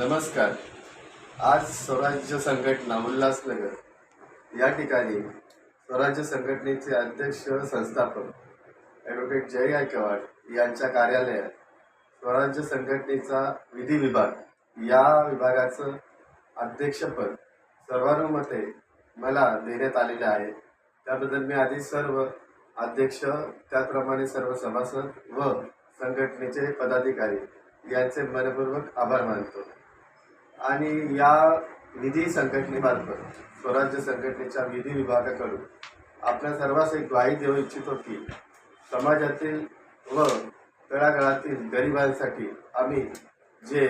नमस्कार. आज स्वराज्य संघटना उल्हासनगर या ठिकाणी स्वराज्य संघटनेचे अध्यक्ष संस्थापक ॲडव्होकेट जय गायकवाड यांच्या कार्यालयात स्वराज्य संघटनेचा विधी विभाग या विभागाचं अध्यक्षपद सर्वानुमते मला देण्यात आलेले आहे. त्याबद्दल मी आधी सर्व अध्यक्ष त्याचप्रमाणे सर्व सभासद व संघटनेचे पदाधिकारी यांचे मनपूर्वक आभार मानतो. आणि या निधी संघटनेमार्फत स्वराज्य संघटनेच्या विधी विभागाकडून आपल्या सर्वांस एक ग्वाही देऊ इच्छितो की समाजातील व तळागाळातील गरिबांसाठी आम्ही जे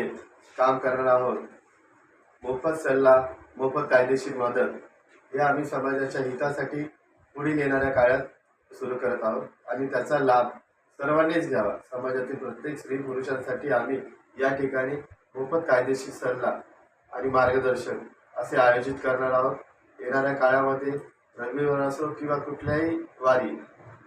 काम करणार आहोत मोफत सल्ला मोफत कायदेशीर मदत हे आम्ही समाजाच्या हितासाठी पुढील येणाऱ्या काळात सुरू करत आहोत. आणि त्याचा लाभ सर्वांनीच घ्यावा. समाजातील प्रत्येक स्त्री पुरुषांसाठी आम्ही या ठिकाणी हो मोफत कायदेशीर सल्ला आणि मार्गदर्शन असे आयोजित करणार आहोत. येणाऱ्या काळामध्ये रविवार असो किंवा कुठल्याही वारी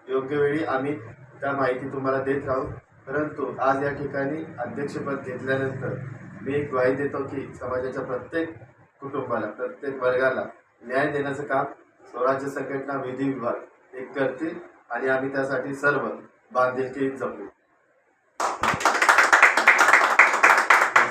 योग्य वेळी आम्ही त्या माहिती तुम्हाला देत राहू. परंतु आज या ठिकाणी अध्यक्षपद घेतल्यानंतर मी एक ग्वाही देतो की समाजाच्या प्रत्येक कुटुंबाला प्रत्येक वर्गाला न्याय देण्याचं काम स्वराज्य संघटना विधी विभाग एक करतील आणि आम्ही त्यासाठी सर्व बांधिलकी जपू